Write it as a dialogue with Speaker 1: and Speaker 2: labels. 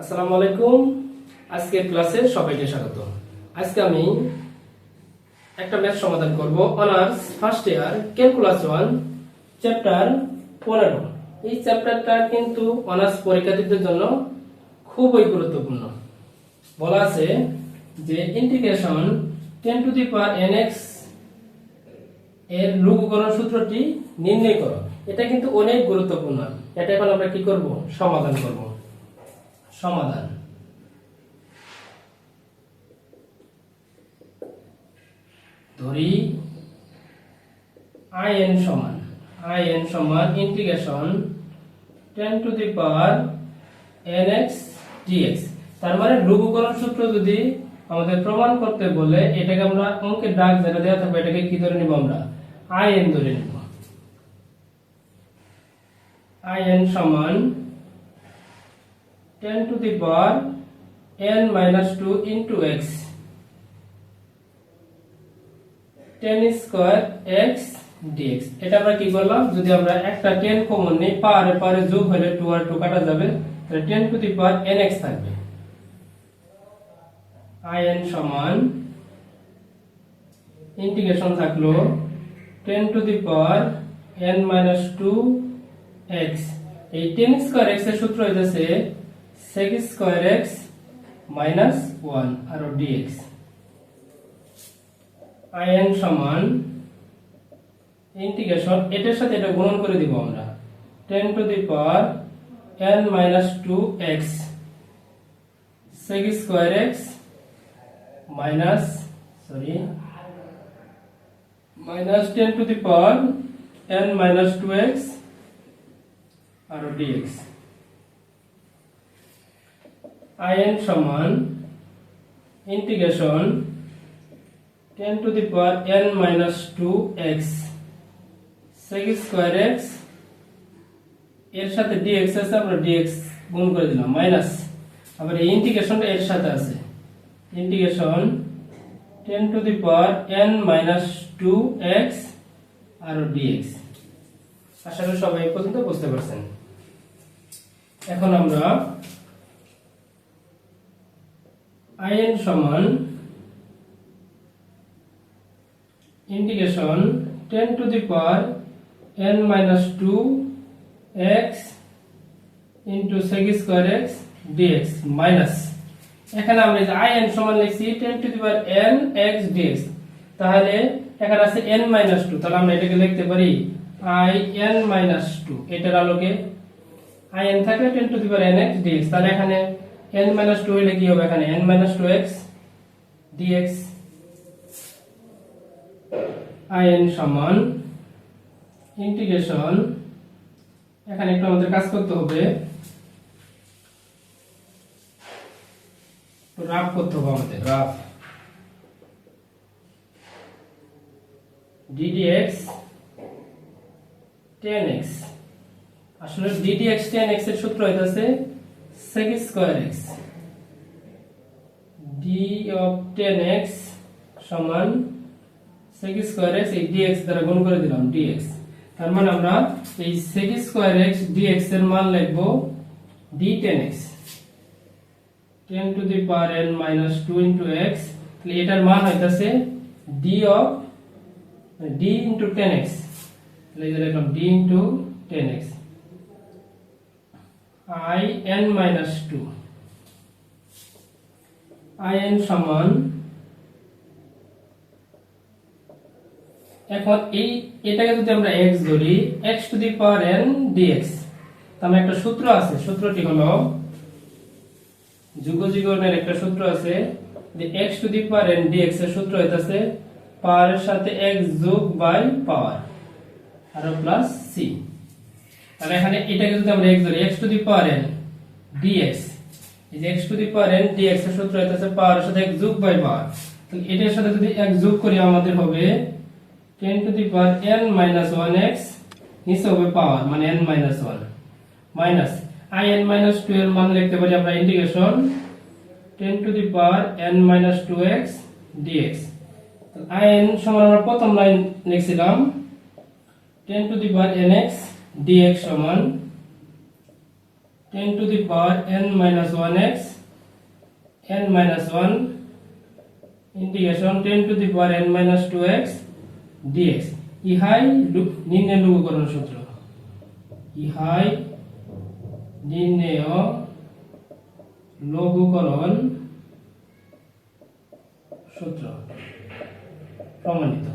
Speaker 1: আসসালামু আলাইকুম। আজকের ক্লাসে সবাইকে স্বাগত। আজকে আমি একটা ম্যাথ সমাধান করব, honours first year, calculus one, chapter পনেরো। এই চ্যাপ্টারটা কিন্তু অনার্স পরীক্ষার্থীদের জন্য খুবই গুরুত্বপূর্ণ। বলা আছে যে integration ten to the power n এক্সের লঘুকরণ সূত্রটি নির্ণয় করো। এটা কিন্তু অনেক গুরুত্বপূর্ণ। এটা এখন আমরা কি করব? সমাধান করব। সমাধান। ধরি আই এন সমান আই এন সমান integration ten to the power n x dx তার মানে লঘুকরণ সূত্র যদি আমাদের প্রমাণ করতে বলে, এটাকে আমরা অঙ্কের ডাক যেটা দেওয়া থাকবে, এটাকে কি ধরে নিব আমরা? আই এন ধরে নিব। আই এন সমান 10 to the power n minus 2 into x. 10 square x dx. এটা আমরা কি করলাম? যদি আমরা একটা 10 কমন নেই পারে পারে যোগ হলে 2 আর 2 কাটা যাবে। তাহলে 10 টু দি পাওয়ার nx থাকবে। in সমান ইন্টিগ্রেশন থাকল 10 to the power n minus 2 x এই 10 স্কয়ার x এর সূত্র হইতাছে sec স্কয়ার x মাইনাস 1 আর dx in সমান ইন্টিগ্রেশন এটার সাথে এটা গুণন করে দিব আমরা। 10 to the power n minus 2x sec square x minus sorry minus 10 to the power n minus 2x আর dx in সমান integration 10 to the power n minus 2x sec square x এর সাথে dx আছে, আমরা dx গুণ করে দিলাম, minus. আবার এই ইন্টিগ্রেশনটা এর সাথে আছে। Integration 10 to the power n minus 2x আর dx আশা করি সবাই পর্যন্ত বুঝতে পারছেন। এখন আমরা in সমান integration 10 to the power n minus 2 x into sec square x dx minus. এখানে আমরা in সমান লিখছি 10 to the power n x dx তাহলে এখানে আছে n মাইনাস 2 তাহলে আমরা এটাকে লিখতে পারি i n মাইনাস 2 এটার আলোকে i n থাকলে 10 to the power n x dx তাহলে এখানে n মাইনাস 2 হলে কি হবে এখানে? n minus 2x dx in সমান ইন্টিগ্রেশন এখানে একটু আমাদের কাজ করতে হবে। রাফ করতে হবে আমাদের। রাফ। ddx 10x আসলে ddx 10x এর সূত্র হইতাছে sec square x d of 10x সমান sec স্কয়ার x এই dx দ্বারা গুণ করে দিলাম, dx তার মানে আমরা এই sec স্কয়ার x dx এর মান লিখব d 10x 10 to the power n minus 2 into x, তাহলে এটার মান হইতাছে d of d into 10x তাহলে এটা লিখলাম d into 10x i n minus 2 i n সমান এখন এই এটাকে যদি আমরা x ধরি, x to the power n dx তাহলে একটা সূত্র আছে, সূত্রটি হলো যুগজীবনের একটা সূত্র আছে যে x to the power n dx এর সূত্র হইতাছে পাওয়ারের সাথে x যোগ বাই পাওয়ার, আর প্লাস c তাহলে এখানে এটাকে যদি আমরা x ধরি, x to the power n dx এই যে x to the power n dx এর সূত্র হইতাছে পাওয়ারের সাথে x যোগ বাই পাওয়ার এটার সাথে যদি যোগ করি, আমাদের হবে 10 to the power n minus 1x নিচে হবে পাওয়ার মানে n minus 1 minus i n minus 2 এর মান লিখতে পারি আমরা integration 10 to the power n minus 2x dx i n সমান আমরা প্রথম লাইন লিখছিলাম 10 to the power nx dx সমান ten to the power minus one x n minus one integration ten to the power minus two x dx ইহাই নির্ণয় লঘুকরণ সূত্র। ইহাই নির্ণয় লঘুকরণ সূত্র। প্রমাণিত।